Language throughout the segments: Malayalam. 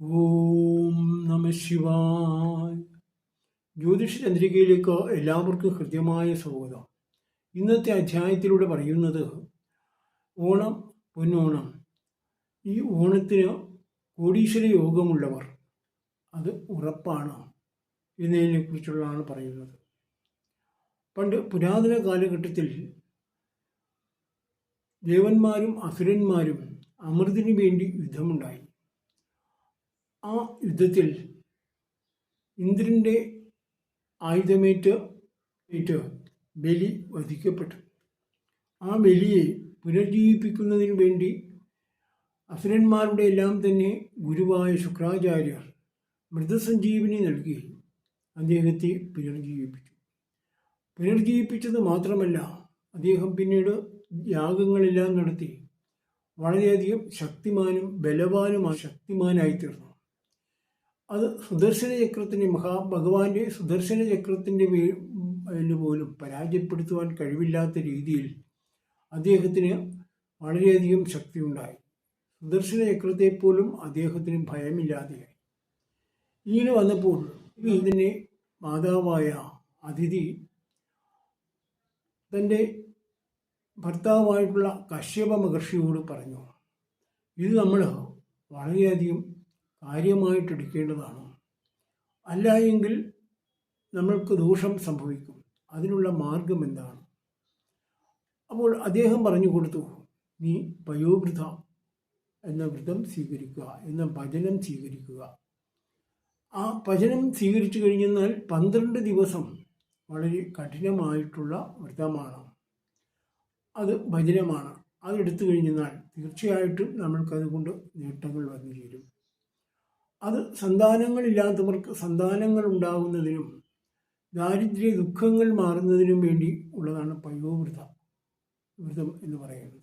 ഓം നമ ശിവായ. ജ്യോതിഷ ചന്ദ്രികയിലേക്ക് എല്ലാവർക്കും ഹൃദ്യമായ സ്വാഗതം. ഇന്നത്തെ അധ്യായത്തിലൂടെ പറയുന്നത് ഓണം പൊന്നോണം. ഈ ഓണത്തിന് കോടീശ്വര യോഗമുള്ളവർ അത് ഉറപ്പാണ് എന്നതിനെക്കുറിച്ചുള്ളതാണ് പറയുന്നത്. പണ്ട് പുരാതന കാലഘട്ടത്തിൽ ദേവന്മാരും അസുരന്മാരും അമൃതിനു വേണ്ടി യുദ്ധമുണ്ടായി. ആ യുദ്ധത്തിൽ ഇന്ദ്രന്റെ ആയുധമേറ്റ് ഏറ്റ് ബലി വധിക്കപ്പെട്ടു. ആ ബലിയെ പുനർജീവിപ്പിക്കുന്നതിന് വേണ്ടി അസുരന്മാരുടെ എല്ലാം തന്നെ ഗുരുവായ ശുക്രാചാര്യർ മൃതസഞ്ജീവനി നൽകി അദ്ദേഹത്തെ പുനർജീവിപ്പിച്ചു പുനർജീവിപ്പിച്ചത് മാത്രമല്ല അദ്ദേഹം പിന്നീട് യാഗങ്ങളെല്ലാം നടത്തി വളരെയധികം ശക്തിമാനും ബലവാനുമായ ശക്തിമാനായി തീർന്നു അത് സുദർശന ചക്രത്തിന്റെ മഹാ ഭഗവാന്റെ സുദർശന ചക്രത്തിന്റെ പോലും പരാജയപ്പെടുത്തുവാൻ കഴിവില്ലാത്ത രീതിയിൽ അദ്ദേഹത്തിന് വളരെയധികം ശക്തിയുണ്ടായി. സുദർശന ചക്രത്തെ പോലും അദ്ദേഹത്തിന് ഭയമില്ലാതെയായി. ഇങ്ങനെ വന്നപ്പോൾ ഇതിന്റെ മാതാവായ അതിഥി തന്റെ ഭർത്താവായിട്ടുള്ള കശ്യപ മഹർഷിയോട് പറഞ്ഞു ഇത് നമ്മൾ വളരെയധികം കാര്യമായിട്ട് എടുക്കേണ്ടതാണ്. അല്ല എങ്കിൽ നമ്മൾക്ക് ദോഷം സംഭവിക്കും. അതിനുള്ള മാർഗം എന്താണ്? അപ്പോൾ അദ്ദേഹം പറഞ്ഞു കൊടുത്തു നീ പയോവൃത എന്ന വ്രതം സ്വീകരിക്കുക എന്ന ഭജനം സ്വീകരിക്കുക. ആ ഭജനം സ്വീകരിച്ചു കഴിഞ്ഞാൽ പന്ത്രണ്ട് ദിവസം വളരെ കഠിനമായിട്ടുള്ള വ്രതമാണ്. അത് ഭജനമാണ്. അതെടുത്തു കഴിഞ്ഞാൽ തീർച്ചയായിട്ടും നമ്മൾക്കതുകൊണ്ട് നേട്ടങ്ങൾ വന്നു ചേരും അത് സന്താനങ്ങളില്ലാത്തവർക്ക് സന്താനങ്ങൾ ഉണ്ടാകുന്നതിനും ദാരിദ്ര്യ ദുഃഖങ്ങൾ മാറുന്നതിനും വേണ്ടി ഉള്ളതാണ് പയോവൃത വ്രതം എന്ന് പറയുന്നത്.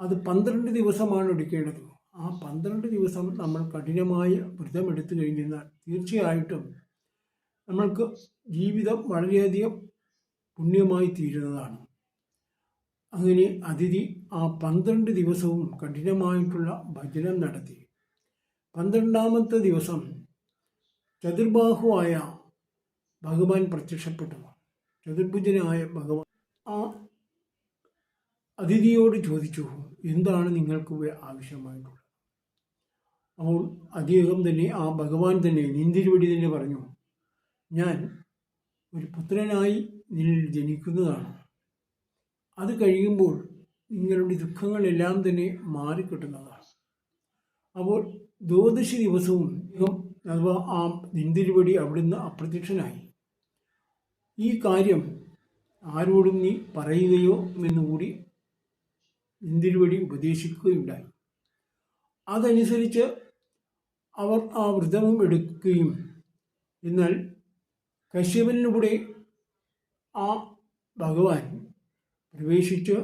അത് പന്ത്രണ്ട് ദിവസമാണ് എടുക്കേണ്ടത്. ആ പന്ത്രണ്ട് ദിവസം നമ്മൾ കഠിനമായ വ്രതം എടുത്തു കഴിഞ്ഞാൽ തീർച്ചയായിട്ടും നമ്മൾക്ക് ജീവിതം വളരെയധികം പുണ്യമായി തീരുന്നതാണ്. അങ്ങനെ അതിഥി ആ പന്ത്രണ്ട് ദിവസവും കഠിനമായിട്ടുള്ള ഭജനം നടത്തി പന്ത്രണ്ടാമത്തെ ദിവസം ചതുർബാഹുവായ ഭഗവാൻ പ്രത്യക്ഷപ്പെട്ടു. ചതുർഭുജനായ ഭഗവാൻ ആ അതിഥിയോട് ചോദിച്ചു എന്താണ് നിങ്ങൾക്ക് ആവശ്യമായിട്ടുള്ളത്? അപ്പോൾ അദ്ദേഹം തന്നെ ആ ഭഗവാൻ തന്നെ നിന്തിരുവടി തന്നെ പറഞ്ഞു ഞാൻ ഒരു പുത്രനായി നിന്നിൽ ജനിക്കുന്നതാണ്. അത് കഴിയുമ്പോൾ നിങ്ങളുടെ ദുഃഖങ്ങളെല്ലാം തന്നെ മാറിക്കിട്ടുന്നതാണ്. അപ്പോൾ ദ്വാദശി ദിവസവും അഥവാ ആ നിന്തിരുവടി അവിടുന്ന് അപ്രത്യക്ഷനായി. ഈ കാര്യം ആരോടും നീ പറയുകയോ എന്നുകൂടി നിന്തിരുവടി ഉപദേശിക്കുകയുണ്ടായി. അതനുസരിച്ച് അവർ ആ വ്രതവും എടുക്കുകയും എന്നാൽ കശ്യപനിലൂടെ ആ ഭഗവാൻ പ്രവേശിച്ച്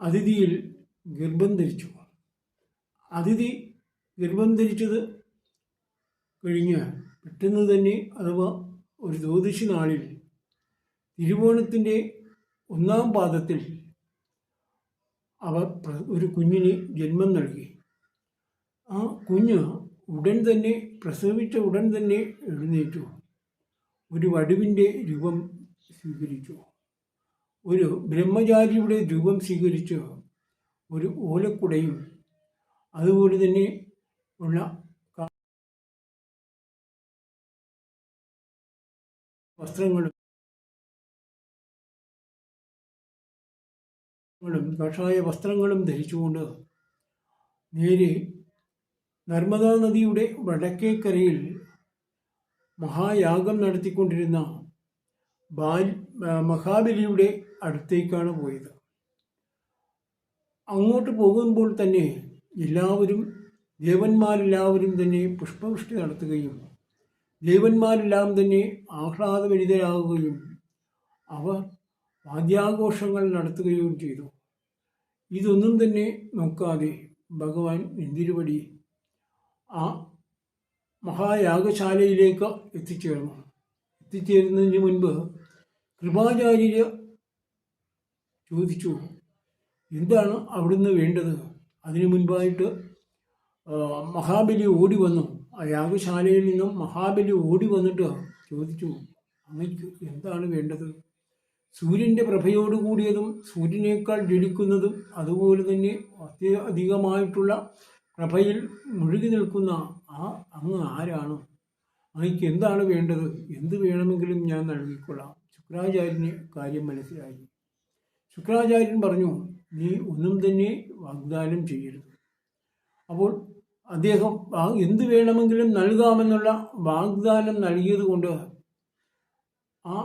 അതിഥിയിൽ ഗർഭം ധരിച്ചു. അതിഥി ഗർഭം ധരിച്ചത് കഴിഞ്ഞ് പെട്ടെന്ന് തന്നെ അഥവാ ഒരു ജ്യോതിഷി നാളിൽ തിരുവോണത്തിന്റെ ഒന്നാം പാദത്തിൽ അവർ ഒരു കുഞ്ഞിന് ജന്മം നൽകി. ആ കുഞ്ഞ് ഉടൻ തന്നെ പ്രസവിച്ച ഉടൻ തന്നെ എഴുന്നേറ്റു. ഒരു വടുവിന്റെ രൂപം സ്വീകരിച്ചു. ഒരു ബ്രഹ്മചാരിയുടെ രൂപം സ്വീകരിച്ച് ഒരു ഓലക്കുടയും അതുപോലെ തന്നെ ഉള്ള വസ്ത്രങ്ങളും കഷായ വസ്ത്രങ്ങളും ധരിച്ചുകൊണ്ട് നേരെ നർമ്മദാ നദിയുടെ വടക്കേക്കരയിൽ മഹായാഗം നടത്തിക്കൊണ്ടിരുന്ന ബാൽ മഹാബലിയുടെ അടുത്തേക്കാണ് പോയത്. അങ്ങോട്ട് പോകുമ്പോൾ തന്നെ എല്ലാവരും ദേവന്മാരെല്ലാവരും തന്നെ പുഷ്പവൃഷ്ടി നടത്തുകയും ദേവന്മാരെല്ലാം തന്നെ ആഹ്ലാദവരിതരാകുകയും അവർ വാദ്യാഘോഷങ്ങൾ നടത്തുകയും ചെയ്തു. ഇതൊന്നും തന്നെ നോക്കാതെ ഭഗവാൻ എന്തിരുപടി ആ മഹായാഗശാലയിലേക്ക് എത്തിച്ചേർന്നു. എത്തിച്ചേരുന്നതിന് മുൻപ് കൃപാചാര്യ ചോദിച്ചു എന്താണ് അവിടുന്ന് വേണ്ടത്? അതിനു മുൻപായിട്ട് മഹാബലി ഓടി വന്നു. ആ യാഗശാലയിൽ നിന്നും മഹാബലി ഓടി വന്നിട്ട് ചോദിച്ചു അങ്ങക്ക് എന്താണ് വേണ്ടത്? സൂര്യന്റെ പ്രഭയോടുകൂടിയതും സൂര്യനേക്കാൾ ജലിക്കുന്നതും അതുപോലെ തന്നെ അത്യധികമായിട്ടുള്ള പ്രഭയിൽ മുഴുകി നിൽക്കുന്ന ആ അങ്ങ് ആരാണ്? അങ്ങക്ക് എന്താണ് വേണ്ടത്? എന്ത് വേണമെങ്കിലും ഞാൻ നൽകിക്കൊള്ളാം. ശുക്രാചാര്യന് കാര്യം മനസ്സിലായി. ശുക്രാചാര്യൻ പറഞ്ഞു നീ ഒന്നും തന്നെ വാഗ്ദാനം ചെയ്യരുത്. അപ്പോൾ അദ്ദേഹം എന്ത് വേണമെങ്കിലും നൽകാമെന്നുള്ള വാഗ്ദാനം നൽകിയത് കൊണ്ട് ആ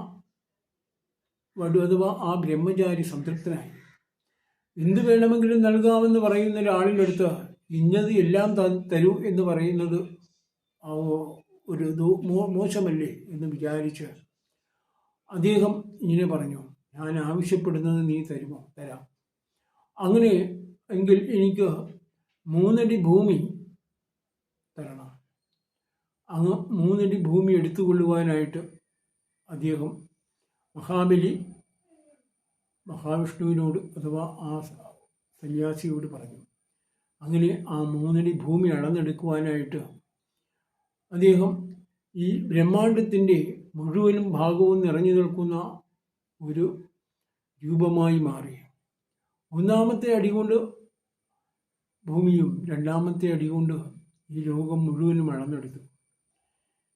വടു അഥവാ ആ ബ്രഹ്മചാരി സംതൃപ്തനായി. എന്ത് വേണമെങ്കിലും നൽകാമെന്ന് പറയുന്ന ഒരാളിന്റെ അടുത്ത് ഇന്നത് എല്ലാം തരൂ എന്ന് പറയുന്നത് ഒരു മോശമല്ലേ എന്ന് വിചാരിച്ച് അദ്ദേഹം ഇങ്ങനെ പറഞ്ഞു ഞാൻ ആവശ്യപ്പെടുന്നത് നീ തരുമോ? തരാം. അങ്ങനെ എങ്കിൽ എനിക്ക് മൂന്നടി ഭൂമി തരണം. അങ്ങ് മൂന്നടി ഭൂമി എടുത്തുകൊള്ളുവാനായിട്ട് അദ്ദേഹം മഹാബലി മഹാവിഷ്ണുവിനോട് അഥവാ ആ സന്യാസിയോട് പറഞ്ഞു. അങ്ങനെ ആ മൂന്നടി ഭൂമി അളന്നെടുക്കുവാനായിട്ട് അദ്ദേഹം ഈ ബ്രഹ്മാണ്ടത്തിന്റെ മുഴുവനും ഭാഗവും നിറഞ്ഞു നിൽക്കുന്ന ഒരു രൂപമായി മാറി. ഒന്നാമത്തെ അടികൊണ്ട് ഭൂമിയും രണ്ടാമത്തെ അടികൊണ്ട് ഈ ലോകം മുഴുവനും അളന്നെടുത്തു.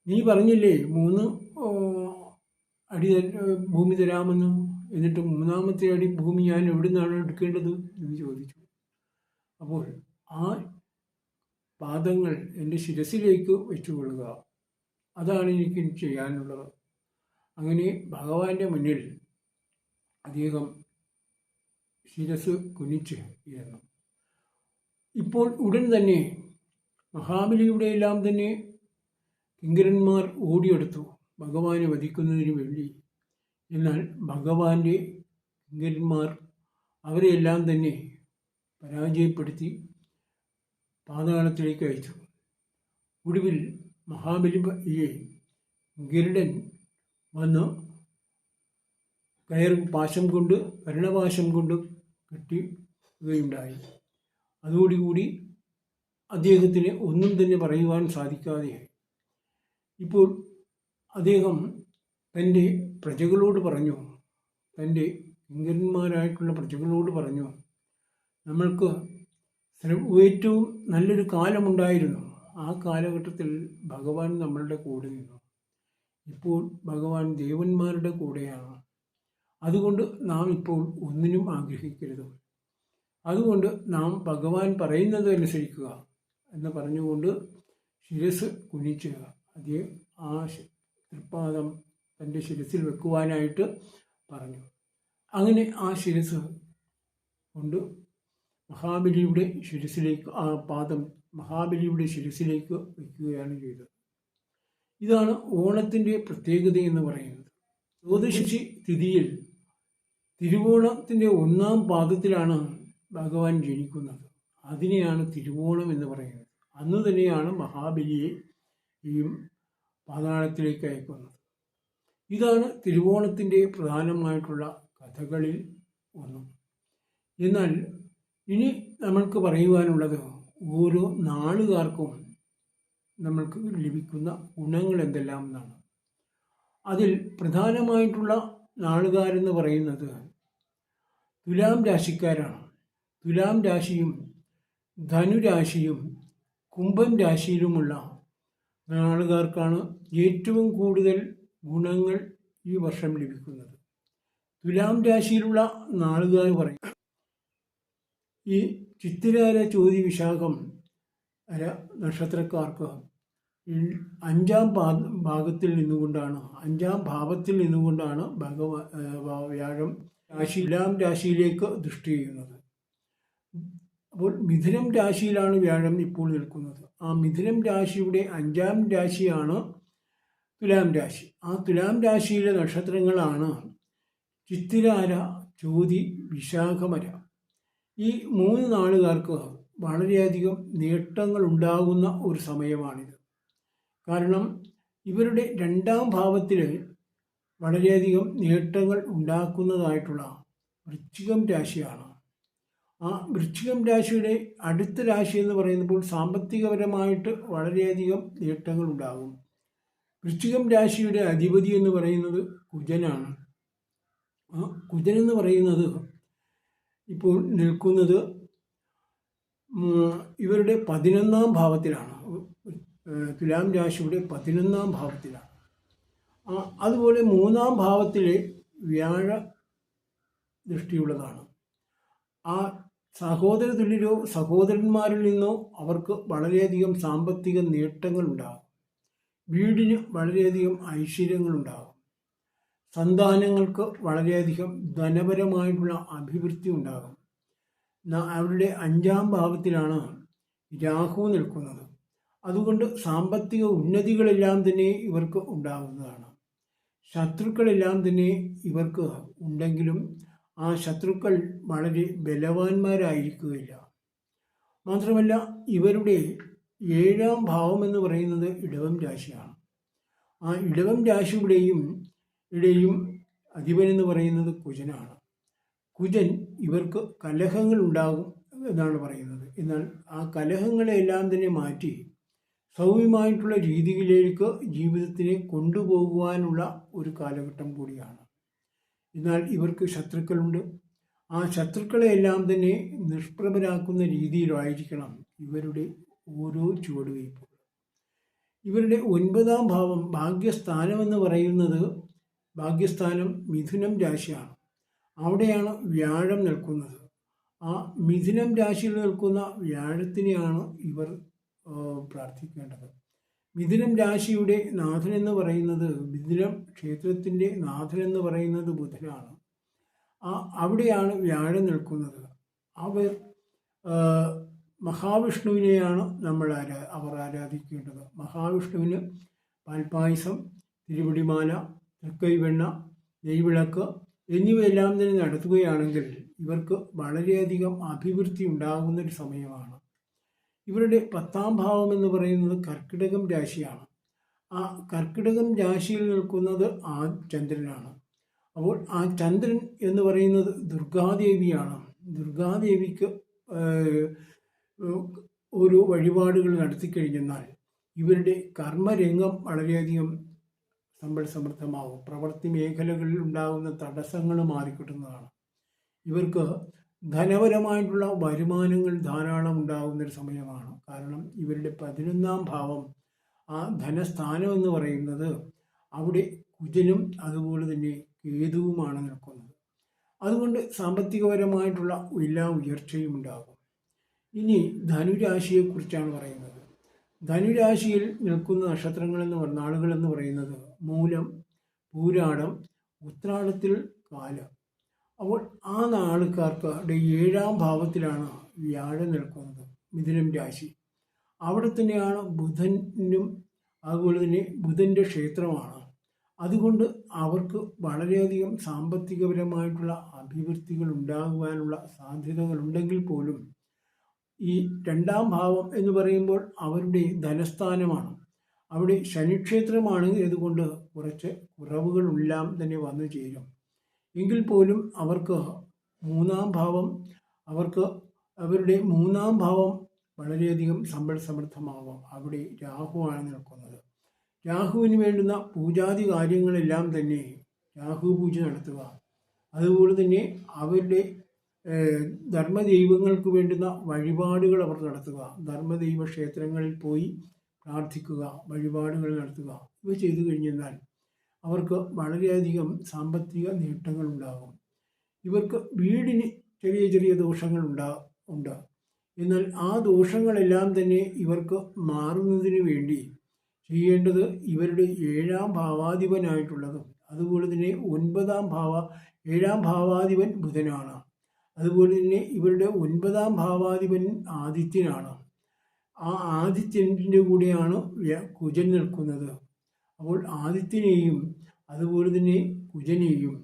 നീ പറഞ്ഞില്ലേ മൂന്ന് അടി ഭൂമി തരാമെന്ന്? എന്നിട്ട് മൂന്നാമത്തെ അടി ഭൂമി ഞാൻ എവിടെ നിന്നാണ് എടുക്കേണ്ടത് എന്ന് ചോദിച്ചു. അപ്പോൾ ആ പാദങ്ങൾ എന്റെ ശിരസിലേക്ക് വെച്ചുകൊള്ളുക. അതാണ് എനിക്ക് ചെയ്യാനുള്ളത്. അങ്ങനെ ഭഗവാന്റെ മുന്നിൽ അദ്ദേഹം ശിരസ് കുനിച്ച് ഇരുന്നു. ഇപ്പോൾ ഉടൻ തന്നെ മഹാബലിയുടെ എല്ലാം തന്നെ കിങ്കരന്മാർ ഓടിയെടുത്തു. ഭഗവാനെ വധിക്കുന്നതിന് വേണ്ടി. എന്നാൽ ഭഗവാന്റെ കിങ്കരന്മാർ അവരെയെല്ലാം തന്നെ പരാജയപ്പെടുത്തി പാതാളത്തിലേക്ക് അയച്ചു. ഒടുവിൽ മഹാബലിയെ ഗരുഡൻ വന്ന് കയർ പാശം കൊണ്ട് കരുണപാശം കൊണ്ട് കെട്ടുകയുണ്ടായി അതോടുകൂടി അദ്ദേഹത്തിന് ഒന്നും തന്നെ പറയുവാൻ സാധിക്കാതെയായി. ഇപ്പോൾ അദ്ദേഹം തന്റെ പ്രജകളോട് പറഞ്ഞു തന്റെ കിങ്കരന്മാരായിട്ടുള്ള പ്രജകളോട് പറഞ്ഞു നമ്മൾക്ക് ഏറ്റവും നല്ലൊരു കാലമുണ്ടായിരുന്നു. ആ കാലഘട്ടത്തിൽ ഭഗവാൻ നമ്മളുടെ കൂടെ നിന്നു. ഇപ്പോൾ ഭഗവാൻ ദേവന്മാരുടെ കൂടെയാണ്. അതുകൊണ്ട് നാം ഇപ്പോൾ ഒന്നിനും ആഗ്രഹിക്കരുത്. അതുകൊണ്ട് നാം ഭഗവാൻ പറയുന്നത് അനുസരിക്കുക എന്ന് പറഞ്ഞുകൊണ്ട് ശിരസ് കുനിച്ച് അതേ ആ തൃപ്പാദം തന്റെ ശിരസിൽ വെക്കുവാനായിട്ട് പറഞ്ഞു. അങ്ങനെ ആ ശിരസ് കൊണ്ട് മഹാബലിയുടെ ശിരസിലേക്ക് ആ പാദം മഹാബലിയുടെ ശിരസിലേക്ക് വയ്ക്കുകയാണ് ചെയ്തത്. ഇതാണ് ഓണത്തിന്റെ പ്രത്യേകത എന്ന് പറയുന്നത്. ജ്യോതിഷി തിഥിയിൽ തിരുവോണത്തിന്റെ ഒന്നാം പാദത്തിലാണ് ഭഗവാൻ ജനിക്കുന്നത്. അതിനെയാണ് തിരുവോണം എന്ന് പറയുന്നത്. അന്ന് തന്നെയാണ് മഹാബലിയെ ഈ പാതാളത്തിലേക്ക് അയക്കുന്നത്. ഇതാണ് തിരുവോണത്തിന്റെ പ്രധാനമായിട്ടുള്ള കഥകളിൽ ഒന്ന്. എന്നാൽ ഇനി നമ്മൾക്ക് പറയുവാനുള്ളത് ഓരോ നാളുകാർക്കും നമ്മൾക്ക് ലഭിക്കുന്ന ഗുണങ്ങൾ എന്തെല്ലാം എന്നാണ് അതിൽ പ്രധാനമായിട്ടുള്ള നാളുകാരെന്ന് പറയുന്നത് തുലാം രാശിക്കാരാണ്. തുലാം രാശിയും ധനുരാശിയും കുംഭം രാശിയിലുമുള്ള ആളുകാർക്കാണ് ഏറ്റവും കൂടുതൽ ഗുണങ്ങൾ ഈ വർഷം ലഭിക്കുന്നത്. തുലാം രാശിയിലുള്ള നാളുകാർ പറയും ഈ ചിത്തിരാര ചോതി വിശാഖം അര നക്ഷത്രക്കാർക്ക് അഞ്ചാം ഭാ ഭാഗത്തിൽ നിന്നുകൊണ്ടാണ് അഞ്ചാം ഭാവത്തിൽ നിന്നുകൊണ്ടാണ് ഭഗവ വ്യാഴം രാശി തുലാം രാശിയിലേക്ക് ദൃഷ്ടി ചെയ്യുന്നത്. അപ്പോൾ മിഥുനം രാശിയിലാണ് വ്യാഴം ഇപ്പോൾ നിൽക്കുന്നത്. ആ മിഥുനം രാശിയുടെ അഞ്ചാം രാശിയാണ് തുലാം രാശി. ആ തുലാം രാശിയിലെ നക്ഷത്രങ്ങളാണ് ചിത്തിരാര ചോതി വിശാഖമര. ഈ മൂന്ന് നാളുകാർക്ക് വളരെയധികം നേട്ടങ്ങൾ ഉണ്ടാകുന്ന ഒരു സമയമാണിത്. കാരണം ഇവരുടെ രണ്ടാം ഭാവത്തിൽ വളരെയധികം നേട്ടങ്ങൾ ഉണ്ടാക്കുന്നതായിട്ടുള്ള വൃശ്ചികം രാശിയാണ്. ആ വൃശ്ചികം രാശിയുടെ അടുത്ത രാശി എന്ന് പറയുമ്പോൾ സാമ്പത്തികപരമായിട്ട് വളരെയധികം നേട്ടങ്ങൾ ഉണ്ടാകും. വൃശ്ചികം രാശിയുടെ അധിപതി എന്ന് പറയുന്നത് കുജനാണ്. ആ കുജൻ എന്ന് പറയുന്നത് ഇപ്പോൾ നിൽക്കുന്നത് ഇവരുടെ പതിനൊന്നാം ഭാവത്തിലാണ്. തുലാം രാശിയുടെ പതിനൊന്നാം ഭാവത്തിലാണ്. അതുപോലെ മൂന്നാം ഭാവത്തിലെ വ്യാഴ ദൃഷ്ടിയുള്ളതാണ്. ആ സഹോദര തുല്യരോ സഹോദരന്മാരിൽ നിന്നോ അവർക്ക് വളരെയധികം സാമ്പത്തിക നേട്ടങ്ങൾ ഉണ്ടാകും വീടിന് വളരെയധികം ഐശ്വര്യങ്ങളുണ്ടാകും. സന്താനങ്ങൾക്ക് വളരെയധികം ധനപരമായിട്ടുള്ള അഭിവൃദ്ധി ഉണ്ടാകും. അവരുടെ അഞ്ചാം ഭാവത്തിലാണ് രാഹു നിൽക്കുന്നത്. അതുകൊണ്ട് സാമ്പത്തിക ഉന്നതികളെല്ലാം തന്നെ ഇവർക്ക് ഉണ്ടാകുന്നതാണ്. ശത്രുക്കളെല്ലാം തന്നെ ഇവർക്ക് ഉണ്ടെങ്കിലും ആ ശത്രുക്കൾ വളരെ ബലവാന്മാരായിരിക്കുകയില്ല. മാത്രമല്ല ഇവരുടെ ഏഴാം ഭാവം എന്ന് പറയുന്നത് ഇടവം രാശിയാണ്. ആ ഇടവം രാശിയുടെയും ഇടയും അധിപൻ എന്ന് പറയുന്നത് കുജനാണ്. കുജൻ ഇവർക്ക് കലഹങ്ങൾ ഉണ്ടാകും എന്നാണ് പറയുന്നത്. എന്നാൽ ആ കലഹങ്ങളെല്ലാം തന്നെ മാറ്റി സൗമ്യമായിട്ടുള്ള രീതിയിലേക്ക് ജീവിതത്തിനെ കൊണ്ടുപോകുവാനുള്ള ഒരു കാലഘട്ടം കൂടിയാണ്. എന്നാൽ ഇവർക്ക് ശത്രുക്കളുണ്ട്. ആ ശത്രുക്കളെയെല്ലാം തന്നെ നിഷ്പ്രഭരാക്കുന്ന രീതിയിലായിരിക്കണം ഇവരുടെ ഓരോ ചുവടുവയ്പ്പുകൾ ഇവരുടെ ഒൻപതാം ഭാവം ഭാഗ്യസ്ഥാനം എന്ന് പറയുന്നത് ഭാഗ്യസ്ഥാനം മിഥുനം രാശിയാണ്. അവിടെയാണ് വ്യാഴം നിൽക്കുന്നത്. ആ മിഥുനം രാശിയിൽ നിൽക്കുന്ന വ്യാഴത്തിനെയാണ് ഇവർ പ്രാർത്ഥിക്കേണ്ടത്. മിഥുനം രാശിയുടെ നാഥൻ എന്ന് പറയുന്നത് മിഥുനം ക്ഷേത്രത്തിന്റെ നാഥൻ എന്ന് പറയുന്നത് ബുധനാണ്. ആ അവിടെയാണ് വ്യാഴം നിൽക്കുന്നത്. അവർ മഹാവിഷ്ണുവിനെയാണ് നമ്മൾ ആരാ അവർ ആരാധിക്കേണ്ടത്. മഹാവിഷ്ണുവിന് പാൽപ്പായസം തിരുവടിമാല തൃക്കൈവെണ്ണ നെയ്വിളക്ക് എന്നിവയെല്ലാം തന്നെ നടത്തുകയാണെങ്കിൽ ഇവർക്ക് വളരെയധികം അഭിവൃദ്ധി ഉണ്ടാകുന്ന ഒരു സമയമാണ്. ഇവരുടെ പത്താം ഭാവം എന്ന് പറയുന്നത് കർക്കിടകം രാശിയാണ്. ആ കർക്കിടകം രാശിയിൽ നിൽക്കുന്നത് ആ ചന്ദ്രനാണ്. അപ്പോൾ ആ ചന്ദ്രൻ എന്ന് പറയുന്നത് ദുർഗാദേവിയാണ്. ദുർഗാദേവിക്ക് ഒരു വഴിപാടുകൾ നടത്തിക്കഴിഞ്ഞെന്നാൽ ഇവരുടെ കർമ്മരംഗം വളരെയധികം സമ്പൽ സമൃദ്ധമാകും പ്രവൃത്തി മേഖലകളിൽ ഉണ്ടാകുന്ന തടസ്സങ്ങൾ മാറിക്കിട്ടുന്നതാണ്. ഇവർക്ക് ധനപരമായിട്ടുള്ള വരുമാനങ്ങൾ ധാരാളം ഉണ്ടാകുന്നൊരു സമയമാണ്. കാരണം ഇവരുടെ പതിനൊന്നാം ഭാവം ആ ധനസ്ഥാനം എന്ന് പറയുന്നത് അവിടെ കുജനും അതുപോലെ തന്നെ കേതുവുമാണ് നിൽക്കുന്നത്. അതുകൊണ്ട് സാമ്പത്തികപരമായിട്ടുള്ള എല്ലാ ഉയർച്ചയും ഉണ്ടാകും. ഇനി ധനുരാശിയെക്കുറിച്ചാണ് പറയുന്നത്. ധനുരാശിയിൽ നിൽക്കുന്ന നക്ഷത്രങ്ങൾ എന്ന് പറഞ്ഞ ആളുകളെന്ന് പറയുന്നത് മൂലം പൂരാടം ഉത്രാടത്തിൽ കാലം. അപ്പോൾ ആ നാളുകാർക്ക് ഏഴാം ഭാവത്തിലാണ് വ്യാഴം നിൽക്കുന്നത് മിഥുനം രാശി. അവിടെ തന്നെയാണ് ബുധനും അതുപോലെ തന്നെ ബുധന്റെ ക്ഷേത്രമാണ്. അതുകൊണ്ട് അവർക്ക് വളരെയധികം സാമ്പത്തികപരമായിട്ടുള്ള അഭിവൃദ്ധികൾ ഉണ്ടാകുവാനുള്ള സാധ്യതകളുണ്ടെങ്കിൽ പോലും ഈ രണ്ടാം ഭാവം എന്ന് പറയുമ്പോൾ അവരുടെ ധനസ്ഥാനമാണ്. അവിടെ ശനിക്ഷേത്രമാണ്. ഇതുകൊണ്ട് കുറച്ച് കുറവുകളെല്ലാം തന്നെ വന്നു ചേരും. എങ്കിൽ പോലും അവർക്ക് മൂന്നാം ഭാവം അവർക്ക് അവരുടെ മൂന്നാം ഭാവം വളരെയധികം സമ്പൽ സമൃദ്ധമാകും അവിടെ രാഹുവാണ് നിൽക്കുന്നത്. രാഹുവിന് വേണ്ടുന്ന പൂജാതി കാര്യങ്ങളെല്ലാം തന്നെ രാഹു പൂജ നടത്തുക. അതുപോലെ തന്നെ അവരുടെ ധർമ്മദൈവങ്ങൾക്ക് വേണ്ടുന്ന വഴിപാടുകൾ അവർ നടത്തുക. ധർമ്മദൈവ ക്ഷേത്രങ്ങളിൽ പോയി പ്രാർത്ഥിക്കുക വഴിപാടുകൾ നടത്തുക. ഇവ ചെയ്തു കഴിഞ്ഞാൽ അവർക്ക് വളരെയധികം സാമ്പത്തിക നേട്ടങ്ങൾ ഉണ്ടാകും ഇവർക്ക് വീടിന് ചെറിയ ചെറിയ ദോഷങ്ങൾ ഉണ്ടാ ഉണ്ട്. എന്നാൽ ആ ദോഷങ്ങളെല്ലാം തന്നെ ഇവർക്ക് മാറുന്നതിന് വേണ്ടി ചെയ്യേണ്ടത് ഇവരുടെ ഏഴാം ഭാവാധിപനായിട്ടുള്ളതും അതുപോലെ തന്നെ ഒൻപതാം ഭാവ ഏഴാം ഭാവാധിപൻ ബുധനാണ്. അതുപോലെ തന്നെ ഇവരുടെ ഒൻപതാം ഭാവാധിപൻ ആദിത്യനാണ്. ആ ആദിത്യന്റെ കൂടെയാണ് കുജൻ നിൽക്കുന്നത്. അപ്പോൾ ആദിത്യനെയും അതുപോലെ തന്നെ കുജനെയും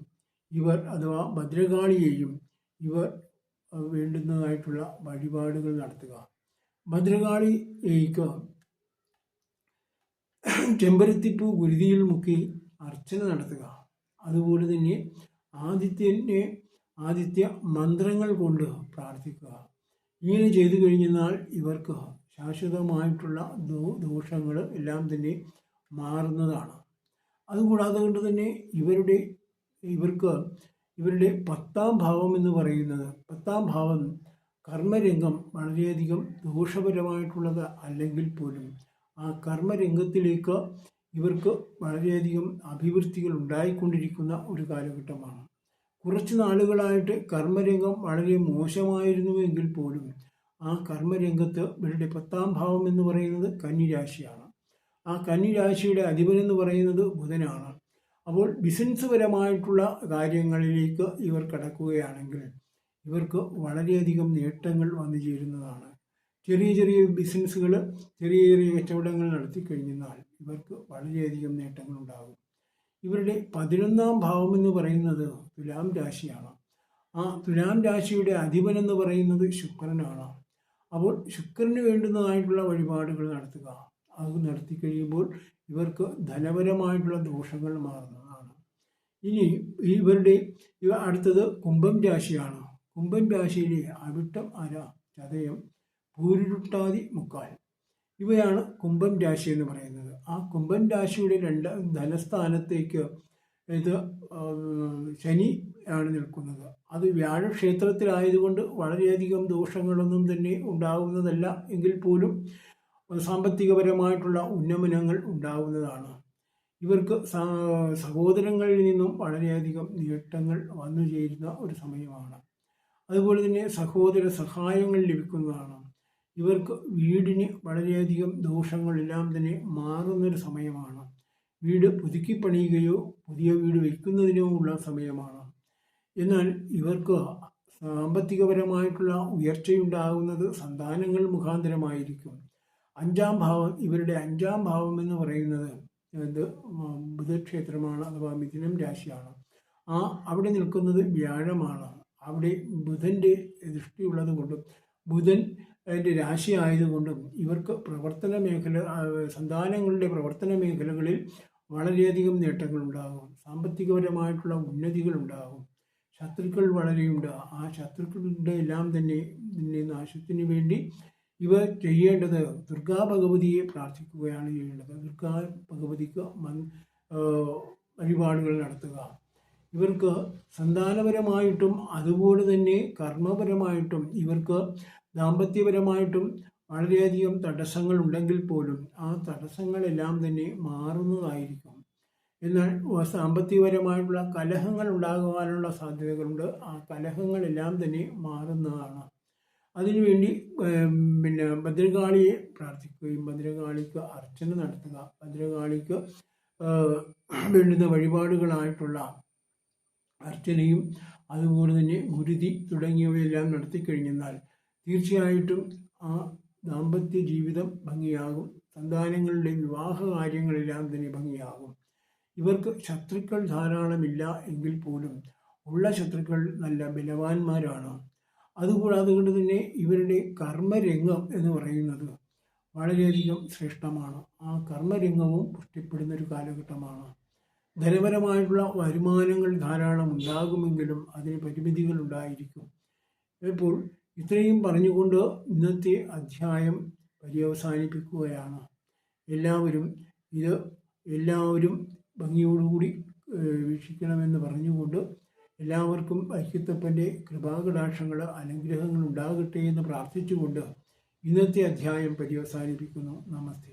ഇവർ അഥവാ ഭദ്രകാളിയെയും ഇവർ വേണ്ടുന്നതായിട്ടുള്ള വഴിപാടുകൾ നടത്തുക. ഭദ്രകാളിക്ക് ചെമ്പരത്തിപ്പൂ ഗുരുതിയിൽ മുക്കി അർച്ചന നടത്തുക. അതുപോലെ തന്നെ ആദിത്യനെ ആദിത്യ മന്ത്രങ്ങൾ കൊണ്ട് പ്രാർത്ഥിക്കുക. ഇങ്ങനെ ചെയ്തു കഴിഞ്ഞാൽ ഇവർക്ക് ശാശ്വതമായിട്ടുള്ള ദോഷങ്ങൾ എല്ലാം തന്നെ മാറുന്നതാണ്. അതുകൂടാതെ കൊണ്ട് തന്നെ ഇവരുടെ ഇവർക്ക് ഇവരുടെ പത്താം ഭാവം എന്ന് പറയുന്നത് പത്താം ഭാവം കർമ്മരംഗം വളരെയധികം ദോഷപരമായിട്ടുള്ളത് അല്ലെങ്കിൽ പോലും ആ കർമ്മരംഗത്തിലേക്ക് ഇവർക്ക് വളരെയധികം അഭിവൃദ്ധികൾ ഉണ്ടായിക്കൊണ്ടിരിക്കുന്ന ഒരു കാലഘട്ടമാണ്. കുറച്ച് നാളുകളായിട്ട് കർമ്മരംഗം വളരെ മോശമായിരുന്നുവെങ്കിൽ പോലും ആ കർമ്മരംഗത്ത് ഇവരുടെ പത്താം ഭാവം എന്ന് പറയുന്നത് കന്നിരാശിയാണ്. ആ കന്നിരാശിയുടെ അധിപൻ എന്ന് പറയുന്നത് ബുധനാണ്. അപ്പോൾ ബിസിനസ് പരമായിട്ടുള്ള കാര്യങ്ങളിലേക്ക് ഇവർ കടക്കുകയാണെങ്കിൽ ഇവർക്ക് വളരെയധികം നേട്ടങ്ങൾ വന്നു ചേരുന്നതാണ്. ചെറിയ ചെറിയ ബിസിനസ്സുകൾ ചെറിയ ചെറിയ കച്ചവടങ്ങൾ നടത്തി കഴിഞ്ഞാൽ ഇവർക്ക് വളരെയധികം നേട്ടങ്ങൾ ഉണ്ടാകും. ഇവരുടെ പതിനൊന്നാം ഭാവം എന്ന് പറയുന്നത് തുലാം രാശിയാണ്. ആ തുലാം രാശിയുടെ അധിപൻ എന്ന് പറയുന്നത് ശുക്രനാണ്. അപ്പോൾ ശുക്രന് വേണ്ടുന്നതായിട്ടുള്ള വഴിപാടുകൾ നടത്തുക. അത് നടത്തി കഴിയുമ്പോൾ ഇവർക്ക് ധനപരമായിട്ടുള്ള ദോഷങ്ങൾ മാറുന്നതാണ് ഇനി ഇവരുടെ ഇവ അടുത്തത് കുംഭം രാശിയാണ്. കുംഭം രാശിയിലെ അവിട്ടം അര ചതയം പൂരുരുട്ടാതി മുക്കാൽ. ഇവയാണ് കുംഭം രാശി എന്ന് പറയുന്നത്. ആ കുംഭം രാശിയുടെ രണ്ട് ധനസ്ഥാനത്തേക്ക് ഇത് ശനി ആണ് നിൽക്കുന്നത്. അത് വ്യാഴക്ഷേത്രത്തിലായതുകൊണ്ട് വളരെയധികം ദോഷങ്ങളൊന്നും തന്നെ ഉണ്ടാകുന്നതല്ല. എങ്കിൽ പോലും സാമ്പത്തികപരമായിട്ടുള്ള ഉന്നമനങ്ങൾ ഉണ്ടാവുന്നതാണ്. ഇവർക്ക് സഹോദരങ്ങളിൽ നിന്നും വളരെയധികം നേട്ടങ്ങൾ വന്നു ചേരുന്ന ഒരു സമയമാണ്. അതുപോലെ തന്നെ സഹോദര സഹായങ്ങൾ ലഭിക്കുന്നതാണ്. ഇവർക്ക് വീടിന് വളരെയധികം ദോഷങ്ങളെല്ലാം തന്നെ മാറുന്നൊരു സമയമാണ്. വീട് പുതുക്കി പണിയുകയോ പുതിയ വീട് വയ്ക്കുന്നതിനോ ഉള്ള സമയമാണ്. എന്നാൽ ഇവർക്ക് സാമ്പത്തികപരമായിട്ടുള്ള ഉയർച്ചയുണ്ടാകുന്നത് സന്താനങ്ങൾ മുഖാന്തരമായിരിക്കും. അഞ്ചാം ഭാവം ഇവരുടെ അഞ്ചാം ഭാവം എന്ന് പറയുന്നത് ഇത് ബുധക്ഷേത്രമാണ് അഥവാ മിഥുനം രാശിയാണ്. ആ അവിടെ നിൽക്കുന്നത് വ്യാഴമാണ്. അവിടെ ബുധന്റെ ദൃഷ്ടിയുള്ളത് കൊണ്ടും ബുധൻ അതിന്റെ രാശി ആയതുകൊണ്ടും ഇവർക്ക് പ്രവർത്തന മേഖല സന്താനങ്ങളുടെ പ്രവർത്തന മേഖലകളിൽ വളരെയധികം നേട്ടങ്ങളുണ്ടാകും. സാമ്പത്തികപരമായിട്ടുള്ള ഉന്നതികൾ ഉന്നതികളുണ്ടാകും. ശത്രുക്കൾ വളരെയുണ്ട്. ആ ശത്രുക്കളുടെ എല്ലാം തന്നെ നാശത്തിന് വേണ്ടി ഇവ ചെയ്യേണ്ടത് ദുർഗാ ഭഗവതിയെ പ്രാർത്ഥിക്കുകയാണ് ചെയ്യേണ്ടത്. ദുർഗാ ഭഗവതിക്ക് വഴിപാടുകൾ നടത്തുക. ഇവർക്ക് സന്താനപരമായിട്ടും അതുപോലെ തന്നെ കർമ്മപരമായിട്ടും ഇവർക്ക് ദാമ്പത്യപരമായിട്ടും വളരെയധികം തടസ്സങ്ങൾ ഉണ്ടെങ്കിൽ പോലും ആ തടസ്സങ്ങളെല്ലാം തന്നെ മാറുന്നതായിരിക്കും. എന്നാൽ സാമ്പത്തികപരമായിട്ടുള്ള കലഹങ്ങൾ ഉണ്ടാകുവാനുള്ള സാധ്യതകളുണ്ട്. ആ കലഹങ്ങളെല്ലാം തന്നെ മാറുന്നതാണ്. അതിനുവേണ്ടി പിന്നെ ഭദ്രകാളിയെ പ്രാർത്ഥിക്കുകയും ഭദ്രകാളിക്ക് അർച്ചന നടത്തുക. ഭദ്രകാളിക്ക് വേണ്ടുന്ന വഴിപാടുകളായിട്ടുള്ള അർച്ചനയും അതുപോലെ തന്നെ ഗുരുതി തുടങ്ങിയവയെല്ലാം നടത്തിക്കഴിഞ്ഞെന്നാൽ തീർച്ചയായിട്ടും ആ ദാമ്പത്യ ജീവിതം ഭംഗിയാകും. സന്താനങ്ങളുടെ വിവാഹ കാര്യങ്ങളെല്ലാം തന്നെ ഭംഗിയാകും. ഇവർക്ക് ശത്രുക്കൾ ധാരാളമില്ല എങ്കിൽ പോലും ഉള്ള ശത്രുക്കൾ നല്ല ബലവാന്മാരാണ്. അതുകൂടാതെ കൊണ്ട് തന്നെ ഇവരുടെ കർമ്മരംഗം എന്ന് പറയുന്നത് വളരെയധികം ശ്രേഷ്ഠമാണ്. ആ കർമ്മരംഗവും പുഷ്ടിപ്പെടുന്ന ഒരു കാലഘട്ടമാണ്. ധനപരമായിട്ടുള്ള വരുമാനങ്ങൾ ധാരാളം ഉണ്ടാകുമെങ്കിലും അതിന് പരിമിതികൾ ഉണ്ടായിരിക്കും. ഇപ്പോൾ ഇത്രയും പറഞ്ഞുകൊണ്ട് ഇന്നത്തെ അധ്യായം പര്യവസാനിപ്പിക്കുകയാണ്. എല്ലാവരും ഇത് എല്ലാവരും ഭംഗിയോടുകൂടി വീക്ഷിക്കണമെന്ന് പറഞ്ഞുകൊണ്ട് എല്ലാവർക്കും ഐക്യത്തപ്പന്റെ കൃപാകടാക്ഷങ്ങൾ അനുഗ്രഹങ്ങൾ ഉണ്ടാകട്ടെ എന്ന് പ്രാർത്ഥിച്ചുകൊണ്ട് ഇന്നത്തെ അധ്യായം പര്യവസാനിപ്പിക്കുന്നു. നമസ്തേ.